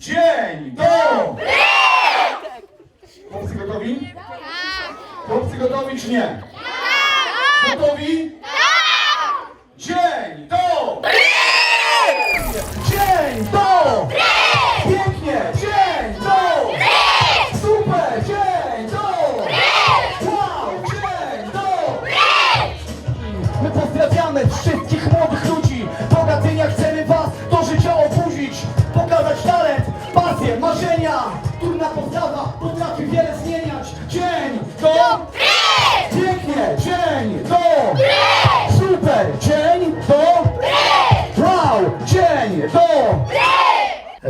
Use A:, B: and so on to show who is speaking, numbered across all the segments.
A: Dzień dobry! Chłopcy gotowi? Chłopcy gotowi czy nie? Gotowi?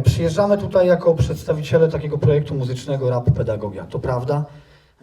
B: Przyjeżdżamy tutaj jako przedstawiciele takiego projektu muzycznego Rap Pedagogia. To prawda?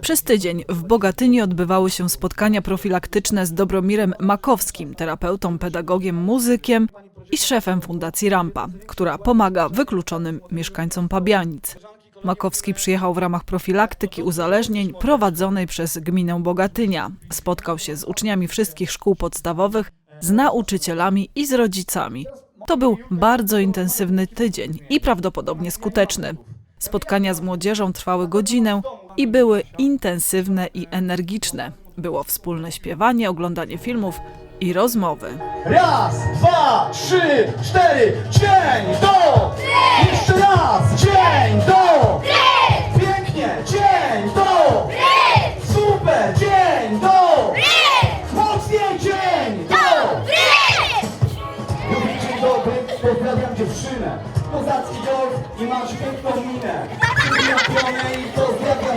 C: Przez tydzień w Bogatyni odbywały się spotkania profilaktyczne z Dobromirem Makowskim, terapeutą, pedagogiem, muzykiem i szefem Fundacji Rampa, która pomaga wykluczonym mieszkańcom Pabianic. Makowski przyjechał w ramach profilaktyki uzależnień prowadzonej przez gminę Bogatynia. Spotkał się z uczniami wszystkich szkół podstawowych, z nauczycielami i z rodzicami. To był bardzo intensywny tydzień i prawdopodobnie skuteczny. Spotkania z młodzieżą trwały godzinę i były intensywne i energiczne. Było wspólne śpiewanie, oglądanie filmów i rozmowy.
A: Raz, dwa, trzy, cztery Dzień dobry! Jeszcze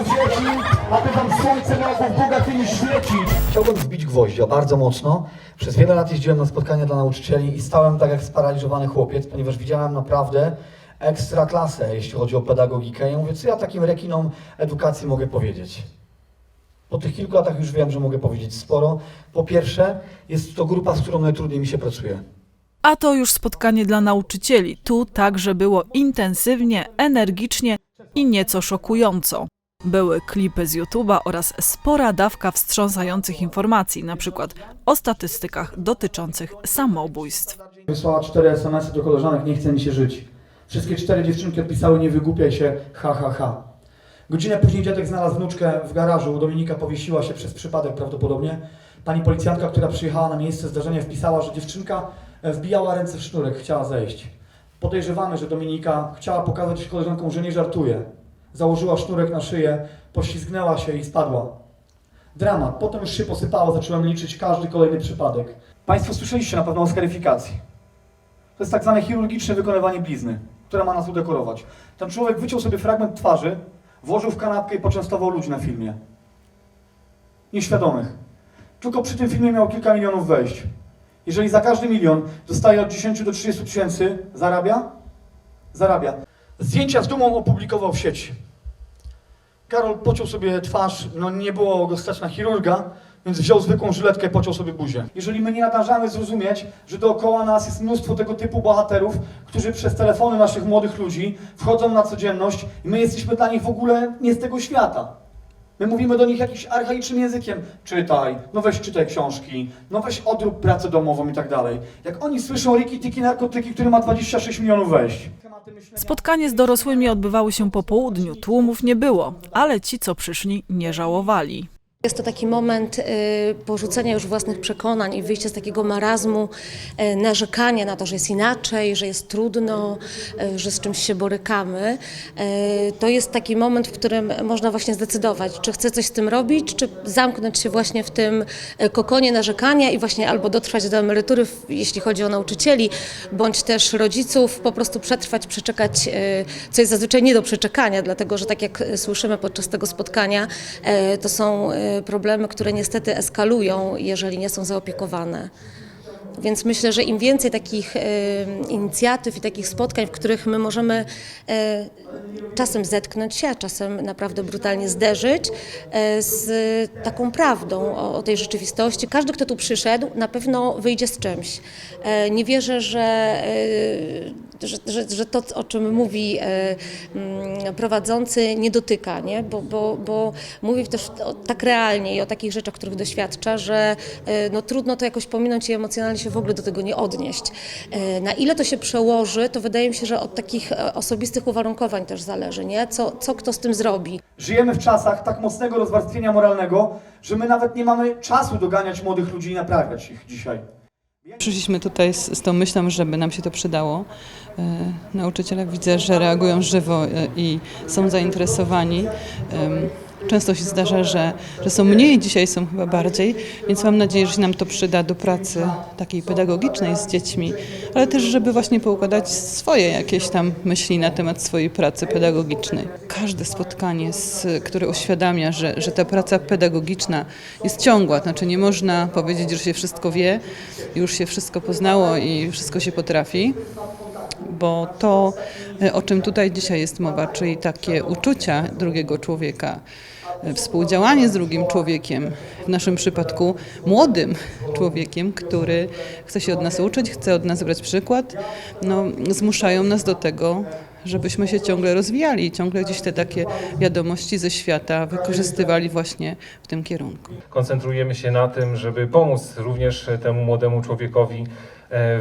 A: pozdrawiam dzieci Aby wam słońce mogło w Bogatyni świecić
B: Chciałbym wbić gwoździa bardzo mocno. Przez wiele lat jeździłem na spotkania dla nauczycieli i stałem tak jak sparaliżowany chłopiec, ponieważ widziałem naprawdę ekstra klasę, jeśli chodzi o pedagogikę. I mówię, co ja takim rekinom edukacji mogę powiedzieć? Po tych kilku latach już wiem, że mogę powiedzieć sporo. Po pierwsze, jest to grupa, z którą najtrudniej mi się pracuje.
C: A to już spotkanie dla nauczycieli. Tu także było intensywnie, energicznie i nieco szokująco. Były klipy z YouTube'a oraz spora dawka wstrząsających informacji, przykład o statystykach dotyczących samobójstw.
D: Wysłała cztery SMS-y do koleżanek, nie chce mi się żyć. Wszystkie cztery dziewczynki odpisały, nie wygłupiaj się, ha, ha, ha. Godzinę później dziadek znalazł wnuczkę w garażu, Dominika powiesiła się przez przypadek prawdopodobnie. Pani policjantka, która przyjechała na miejsce zdarzenia, wpisała, że dziewczynka e, wbijała ręce w sznurek, chciała zejść. Podejrzewamy, że Dominika chciała pokazać koleżankom, że nie żartuje. Założyła sznurek na szyję, poślizgnęła się i spadła. Dramat. Potem już się posypało, zacząłem liczyć każdy kolejny przypadek. Państwo słyszeliście na pewno o skaryfikacji. To jest tak zwane chirurgiczne wykonywanie blizny, która ma nas udekorować. Ten człowiek wyciął sobie fragment twarzy, włożył w kanapkę i poczęstował ludzi na filmie. Nieświadomych. Tylko przy tym filmie miał kilka milionów wejść. Jeżeli za każdy milion dostaje od 10 do 30 tysięcy, zarabia? Zarabia. Zdjęcia z dumą opublikował w sieci. Karol pociął sobie twarz, no nie było go stać na chirurga, więc wziął zwykłą żyletkę i pociął sobie buzię. Jeżeli my nie nadążamy zrozumieć, że dookoła nas jest mnóstwo tego typu bohaterów, którzy przez telefony naszych młodych ludzi wchodzą na codzienność i my jesteśmy dla nich w ogóle nie z tego świata. My mówimy do nich jakimś archaicznym językiem. Czytaj, no weź czytaj książki, no weź odrób pracę domową i tak dalej. Jak oni słyszą Riki Tiki Narkotyki, który ma 26 milionów wejść.
C: Spotkanie z dorosłymi odbywały się po południu, tłumów nie było, ale ci, co przyszli, nie żałowali.
E: Jest to taki moment y, porzucenia już własnych przekonań i wyjścia z takiego marazmu, y, narzekania na to, że jest inaczej, że jest trudno, y, że z czymś się borykamy. To jest taki moment, w którym można właśnie zdecydować, czy chcę coś z tym robić, czy zamknąć się właśnie w tym kokonie narzekania i właśnie albo dotrwać do emerytury, jeśli chodzi o nauczycieli, bądź też rodziców, po prostu przetrwać, przeczekać, co jest zazwyczaj nie do przeczekania, dlatego że tak jak słyszymy podczas tego spotkania, to są problemy, które niestety eskalują, jeżeli nie są zaopiekowane. Więc myślę, że im więcej takich inicjatyw i takich spotkań, w których my możemy e, czasem zetknąć się, a czasem naprawdę brutalnie zderzyć e, z taką prawdą o, tej rzeczywistości. Każdy, kto tu przyszedł, na pewno wyjdzie z czymś. E, nie wierzę, że, że, że, że to, o czym mówi prowadzący, nie dotyka, nie? Bo, bo, bo mówi też tak realnie i o takich rzeczach, których doświadcza, że no, trudno to jakoś pominąć i emocjonalnie się w ogóle do tego nie odnieść. E, Na ile to się przełoży, to wydaje mi się, że od takich e, osobistych uwarunkowań też zależy, nie? Co, co kto z tym zrobi.
D: Żyjemy w czasach tak mocnego rozwarstwienia moralnego, że my nawet nie mamy czasu doganiać młodych ludzi i naprawiać ich dzisiaj.
F: Przyszliśmy tutaj z, z tą myślą, żeby nam się to przydało. E, nauczyciele widzę, że reagują żywo e, i są zainteresowani. Em, Często się zdarza, że, że są mniej, dzisiaj są chyba bardziej, więc mam nadzieję, że się nam to przyda do pracy takiej pedagogicznej z dziećmi, ale też, żeby właśnie poukładać swoje jakieś tam myśli na temat swojej pracy pedagogicznej. Każde spotkanie, z, które uświadamia, że, że ta praca pedagogiczna jest ciągła, znaczy nie można powiedzieć, że się wszystko wie, już się wszystko poznało i wszystko się potrafi bo to, e, o czym tutaj dzisiaj jest mowa, czyli takie uczucia drugiego człowieka, e, współdziałanie z drugim człowiekiem, w naszym przypadku młodym człowiekiem, który chce się od nas uczyć, chce od nas brać przykład, no, zmuszają nas do tego, żebyśmy się ciągle rozwijali i ciągle gdzieś te takie wiadomości ze świata wykorzystywali właśnie w tym kierunku.
G: koncentrujemy się na tym, żeby pomóc również temu młodemu człowiekowi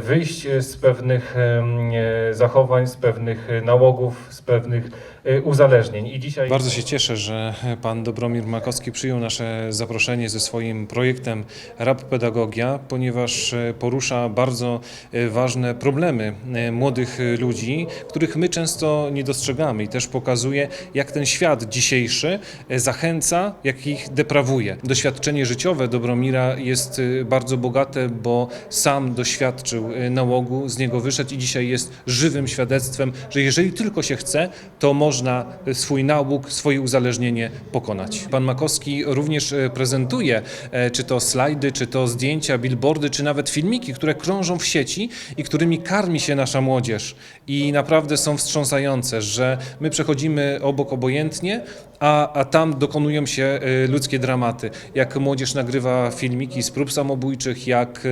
G: wyjść z pewnych e, zachowań, z pewnych e, nałogów, z pewnych e, uzależnień. I dzisiaj
H: Bardzo się cieszę, że pan Dobromir Makowski przyjął nasze zaproszenie ze swoim projektem Rap Pedagogia, ponieważ e, porusza bardzo e, ważne problemy młodych ludzi, których my często nie dostrzegamy i też pokazuje, jak ten świat dzisiejszy zachęca, jak ich deprawuje. Doświadczenie życiowe Dobromira jest bardzo bogate, bo sam doświadczył nałogu, z niego wyszedł i dzisiaj jest żywym świadectwem, że jeżeli tylko się chce, to można swój nałóg, swoje uzależnienie pokonać. Pan Makowski również e, prezentuje, e, czy to slajdy, czy to zdjęcia, billboardy, czy nawet filmiki, które krążą w sieci i którymi karmi się nasza młodzież. I naprawdę są wstrząsające, że my przechodzimy obok obojętnie, a, a tam dokonują się e, ludzkie dramaty. Jak młodzież nagrywa filmiki z prób samobójczych, jak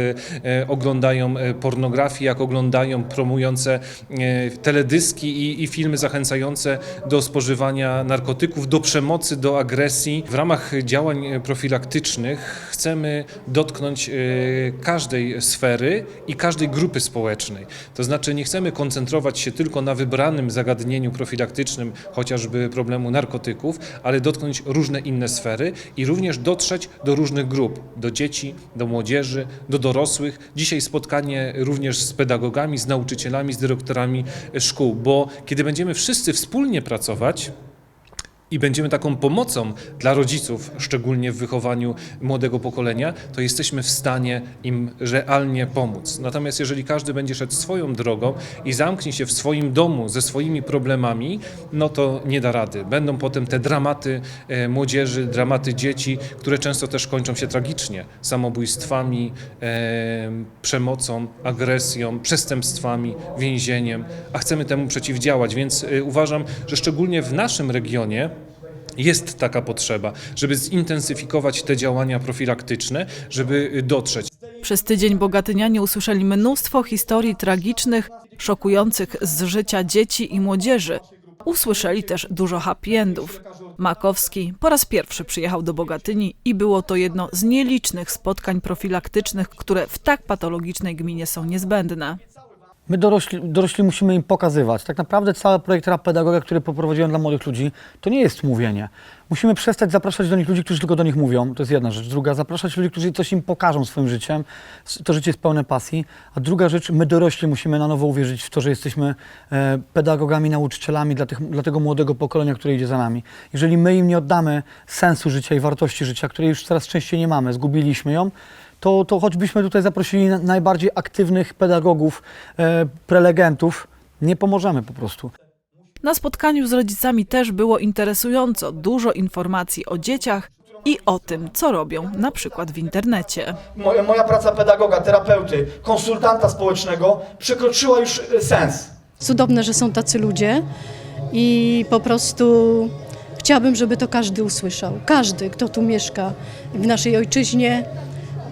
H: oglądają pornografię, jak oglądają promujące teledyski i, i filmy zachęcające do spożywania narkotyków, do przemocy, do agresji. W ramach działań profilaktycznych chcemy dotknąć e, każdej sfery i każdej grupy społecznej. To znaczy nie chcemy koncentrować się tylko na wybranym zagadnieniu profilaktycznym, chociażby problemu narkotyków, ale dotknąć różne inne sfery i również dotrzeć do różnych grup, do dzieci, do młodzieży, do dorosłych. Dzisiaj spotkanie również z pedagogami, z nauczycielami, z dyrektorami szkół, bo kiedy będziemy wszyscy wspólnie pracować, i będziemy taką pomocą dla rodziców, szczególnie w wychowaniu młodego pokolenia, to jesteśmy w stanie im realnie pomóc. Natomiast jeżeli każdy będzie szedł swoją drogą i zamknie się w swoim domu ze swoimi problemami, no to nie da rady. Będą potem te dramaty e, młodzieży, dramaty dzieci, które często też kończą się tragicznie samobójstwami, e, przemocą, agresją, przestępstwami, więzieniem, a chcemy temu przeciwdziałać. Więc e, uważam, że szczególnie w naszym regionie jest taka potrzeba, żeby zintensyfikować te działania profilaktyczne, żeby dotrzeć.
C: Przez tydzień Bogatynianie usłyszeli mnóstwo historii tragicznych, szokujących z życia dzieci i młodzieży. Usłyszeli też dużo happy endów. Makowski po raz pierwszy przyjechał do Bogatyni i było to jedno z nielicznych spotkań profilaktycznych, które w tak patologicznej gminie są niezbędne.
B: My dorośli, dorośli musimy im pokazywać. Tak naprawdę cały projekt Pedagoga, który poprowadziłem dla młodych ludzi, to nie jest mówienie. Musimy przestać zapraszać do nich ludzi, którzy tylko do nich mówią. To jest jedna rzecz. Druga, zapraszać ludzi, którzy coś im pokażą swoim życiem. To życie jest pełne pasji. A druga rzecz, my dorośli musimy na nowo uwierzyć w to, że jesteśmy e, pedagogami, nauczycielami dla, tych, dla tego młodego pokolenia, które idzie za nami. Jeżeli my im nie oddamy sensu życia i wartości życia, której już coraz częściej nie mamy, zgubiliśmy ją, to, to choćbyśmy tutaj zaprosili na- najbardziej aktywnych pedagogów, e, prelegentów, nie pomożemy po prostu.
C: Na spotkaniu z rodzicami też było interesująco, dużo informacji o dzieciach i o tym, co robią na przykład w internecie.
D: Moja, moja praca pedagoga, terapeuty, konsultanta społecznego przekroczyła już e, sens.
I: cudowne, że są tacy ludzie i po prostu chciałabym, żeby to każdy usłyszał. Każdy, kto tu mieszka w naszej ojczyźnie,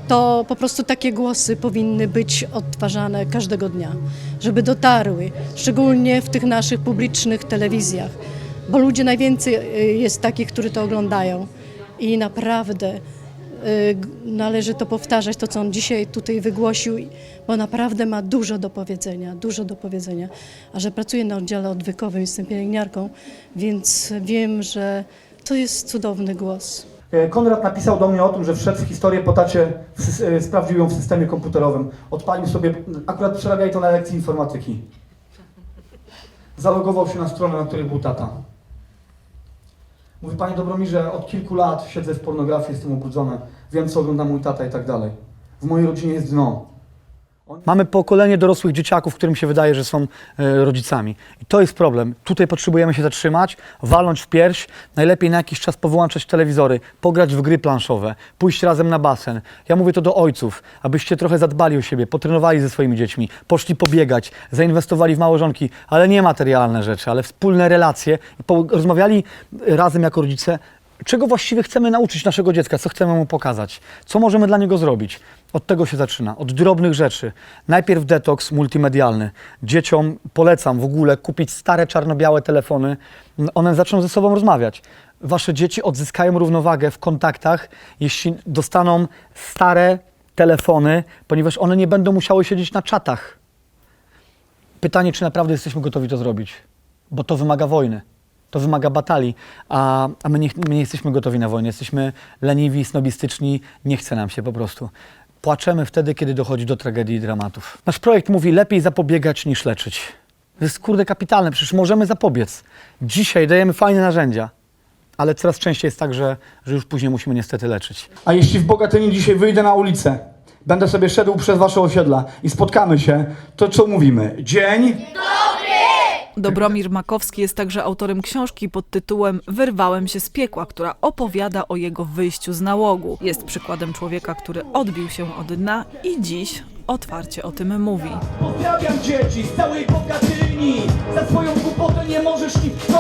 I: to po prostu takie głosy powinny być odtwarzane każdego dnia, żeby dotarły, szczególnie w tych naszych publicznych telewizjach, bo ludzie najwięcej y, jest takich, którzy to oglądają i naprawdę g- należy to powtarzać, to co on dzisiaj tutaj wygłosił, bo naprawdę ma dużo do powiedzenia, dużo do powiedzenia. A że pracuję na oddziale odwykowym, jestem pielęgniarką, więc wiem, że to jest cudowny głos.
D: E, Konrad napisał do mnie o tym, że wszedł w historię po tacie, e, sprawdził ją w systemie komputerowym. Odpalił sobie, akurat przerabiali to na lekcji informatyki. Zalogował się na stronę, na której był tata. Mówi, panie Dobromirze, od kilku lat siedzę w pornografii, jestem ubrudzony. Wiem, co ogląda mój tata i tak dalej. W mojej rodzinie jest dno. Mamy pokolenie dorosłych dzieciaków, którym się wydaje, że są e, rodzicami. I to jest problem. Tutaj potrzebujemy się zatrzymać, walnąć w pierś, najlepiej na jakiś czas powyłączać telewizory, pograć w gry planszowe, pójść razem na basen. Ja mówię to do ojców, abyście trochę zadbali o siebie, potrenowali ze swoimi dziećmi, poszli pobiegać, zainwestowali w małżonki, ale nie materialne rzeczy, ale wspólne relacje i po- rozmawiali razem jako rodzice, czego właściwie chcemy nauczyć naszego dziecka, co chcemy mu pokazać, co możemy dla niego zrobić. Od tego się zaczyna, od drobnych rzeczy. Najpierw detoks multimedialny. Dzieciom polecam w ogóle kupić stare czarno-białe telefony. One zaczną ze sobą rozmawiać. Wasze dzieci odzyskają równowagę w kontaktach, jeśli dostaną stare telefony, ponieważ one nie będą musiały siedzieć na czatach. Pytanie, czy naprawdę jesteśmy gotowi to zrobić, bo to wymaga wojny. To wymaga batalii, a, a my, nie, my nie jesteśmy gotowi na wojnę. Jesteśmy leniwi, snobistyczni, nie chce nam się po prostu. Płaczemy wtedy, kiedy dochodzi do tragedii i dramatów. Nasz projekt mówi lepiej zapobiegać niż leczyć. To jest kurde kapitalne, przecież możemy zapobiec. Dzisiaj dajemy fajne narzędzia, ale coraz częściej jest tak, że, że już później musimy niestety leczyć. A jeśli w Bogatyni dzisiaj wyjdę na ulicę, będę sobie szedł przez wasze osiedla i spotkamy się, to co mówimy? Dzień
C: Dobromir Makowski jest także autorem książki pod tytułem Wyrwałem się z piekła, która opowiada o jego wyjściu z nałogu. Jest przykładem człowieka, który odbił się od dna i dziś otwarcie o tym mówi.
A: Pozdrawiam dzieci z całej Bogatyni Za swoją głupotę nie możesz nikogo